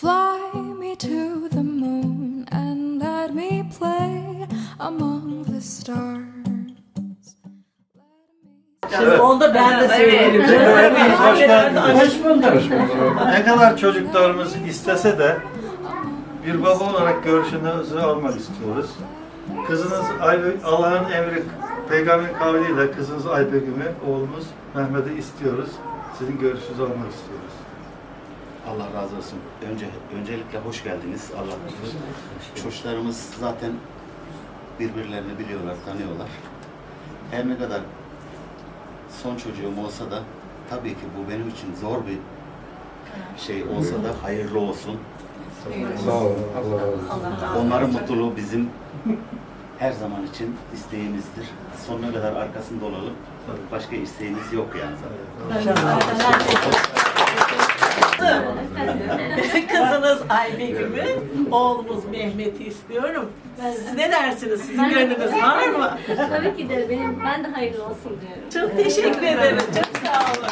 Fly me to the moon and let me play among the stars. Şimdi onda ben de söyleyelim. Hoş geldiniz. Hoş bulduk. Ne kadar çocuklarımız istese de bir baba olarak görüşünüzü almak istiyoruz. Kızınız Aybek, Allah'ın emri, peygamberin kavliyle kızınız Aybek'imi, oğlumuz Mehmet'i istiyoruz. Sizin görüşünüzü almak istiyoruz. Allah razı olsun. Önce öncelikle hoş geldiniz. Allah razı olsun. Çocuklarımız zaten birbirlerini biliyorlar, tanıyorlar. Her ne kadar son çocuğum olsa da tabii ki bu benim için zor bir şey olsa da hayırlı olsun. Sağ olun. Allah razı olsun. Onların mutluluğu bizim her zaman için isteğimizdir. Sonuna kadar arkasında olalım. Başka isteğimiz yok yani zaten. Kızınız Aybegüm'ü, oğlumuz Mehmet'i istiyorum. Siz ne dersiniz? Sizin gönlünüz var mı? Tabii ki de benim ben de hayırlı olsun diyorum. Çok teşekkür ederim. Çok sağ olun.